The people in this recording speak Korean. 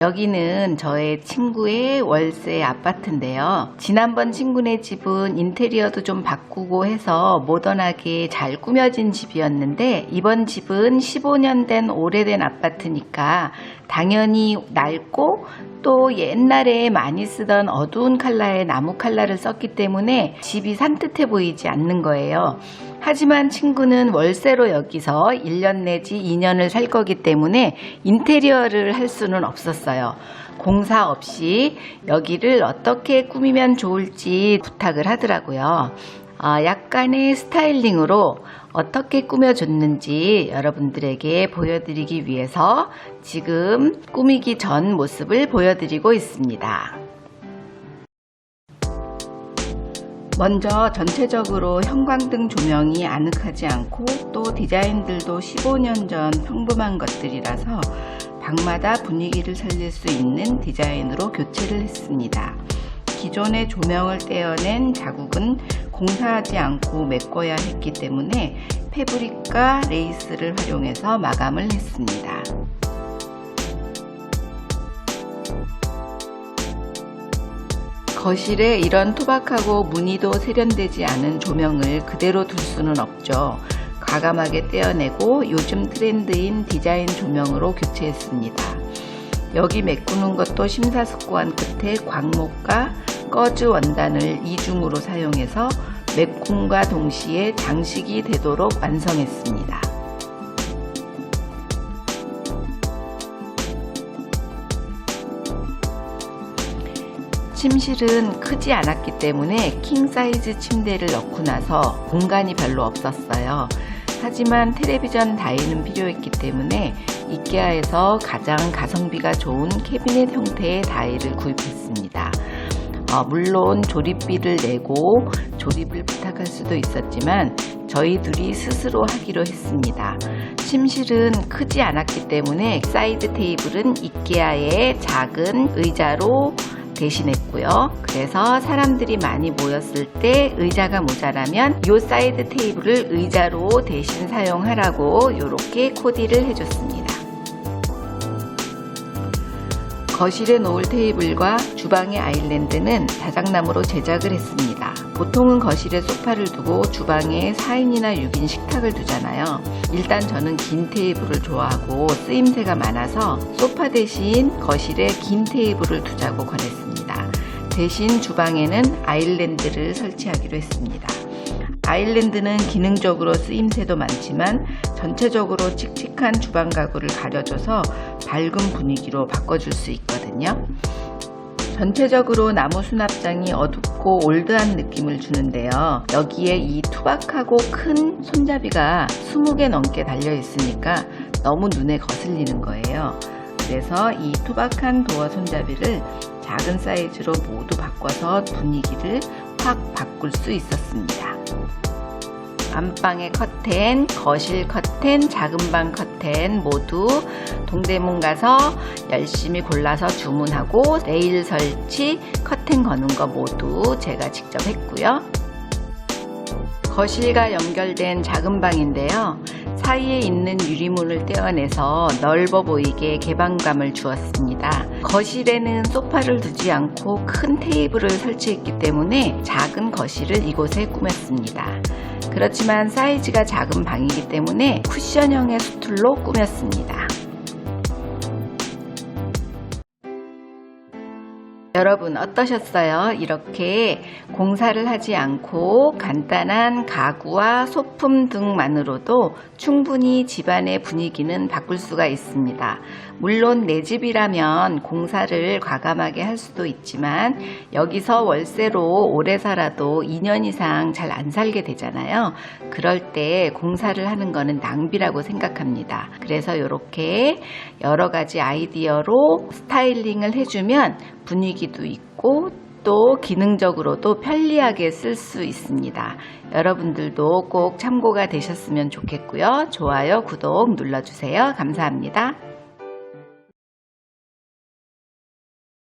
여기는 저의 친구의 월세 아파트인데요. 지난번 친구네 집은 인테리어도 좀 바꾸고 해서 모던하게 잘 꾸며진 집이었는데 이번 집은 15년 된 오래된 아파트니까 당연히 낡고 또 옛날에 많이 쓰던 어두운 컬러의 나무 컬러를 썼기 때문에 집이 산뜻해 보이지 않는 거예요. 하지만 친구는 월세로 여기서 1년 내지 2년을 살 거기 때문에 인테리어를 할 수는 없었어요. 공사 없이 여기를 어떻게 꾸미면 좋을지 부탁을 하더라고요. 아, 약간의 스타일링으로 어떻게 꾸며줬는지 여러분들에게 보여드리기 위해서 지금 꾸미기 전 모습을 보여드리고 있습니다. 먼저 전체적으로 형광등 조명이 아늑하지 않고 또 디자인들도 15년 전 평범한 것들이라서 방마다 분위기를 살릴 수 있는 디자인으로 교체를 했습니다. 기존의 조명을 떼어낸 자국은 공사하지 않고 메꿔야 했기 때문에 패브릭과 레이스를 활용해서 마감을 했습니다. 거실에 이런 투박하고 무늬도 세련되지 않은 조명을 그대로 둘 수는 없죠. 과감하게 떼어내고 요즘 트렌드인 디자인 조명으로 교체했습니다. 여기 메꾸는 것도 심사숙고한 끝에 광목과 꺼즈 원단을 이중으로 사용해서 메꿈과 동시에 장식이 되도록 완성했습니다. 침실은 크지 않았기 때문에 킹 사이즈 침대를 넣고 나서 공간이 별로 없었어요. 하지만 텔레비전 다이는 필요했기 때문에 이케아에서 가장 가성비가 좋은 캐비넷 형태의 다이를 구입했습니다. 어, 물론 조립비를 내고 조립을 부탁할 수도 있었지만 저희들이 스스로 하기로 했습니다. 침실은 크지 않았기 때문에 사이드 테이블은 이케아의 작은 의자로 대신했고요. 그래서 사람들이 많이 모였을 때 의자가 모자라면 이 사이드 테이블을 의자로 대신 사용하라고 이렇게 코디를 해줬습니다. 거실에 놓을 테이블과 주방의 아일랜드는 자작나무로 제작을 했습니다. 보통은 거실에 소파를 두고 주방에 4인이나 6인 식탁을 두잖아요. 일단 저는 긴 테이블을 좋아하고 쓰임새가 많아서 소파 대신 거실에 긴 테이블을 두자고 권했습니다. 대신 주방에는 아일랜드를 설치하기로 했습니다. 아일랜드는 기능적으로 쓰임새도 많지만 전체적으로 칙칙한 주방 가구를 가려줘서 밝은 분위기로 바꿔줄 수 있거든요. 전체적으로 나무 수납장이 어둡고 올드한 느낌을 주는데요. 여기에 이 투박하고 큰 손잡이가 20개 넘게 달려 있으니까 너무 눈에 거슬리는 거예요. 그래서 이 투박한 도어 손잡이를 작은 사이즈로 모두 바꿔서 분위기를 확 바꿀 수 있었습니다. 안방의 커튼, 거실 커튼, 작은 방 커튼 모두 동대문 가서 열심히 골라서 주문하고 내일 설치 커튼 거는 거 모두 제가 직접 했고요. 거실과 연결된 작은 방인데요. 사이에 있는 유리문을 떼어내서 넓어 보이게 개방감을 주었습니다. 거실에는 소파를 두지 않고 큰 테이블을 설치했기 때문에 작은 거실을 이곳에 꾸몄습니다. 그렇지만 사이즈가 작은 방이기 때문에 쿠션형의 수툴로 꾸몄습니다. 여러분 어떠셨어요? 이렇게 공사를 하지 않고 간단한 가구와 소품 등만으로도 충분히 집안의 분위기는 바꿀 수가 있습니다. 물론 내 집이라면 공사를 과감하게 할 수도 있지만 여기서 월세로 오래 살아도 2년 이상 잘 안 살게 되잖아요. 그럴 때 공사를 하는 거는 낭비라고 생각합니다. 그래서 이렇게 여러 가지 아이디어로 스타일링을 해주면 분위기도 있고 또 기능적으로도 편리하게 쓸 수 있습니다. 여러분들도 꼭 참고가 되셨으면 좋겠고요. 좋아요, 구독 눌러주세요. 감사합니다.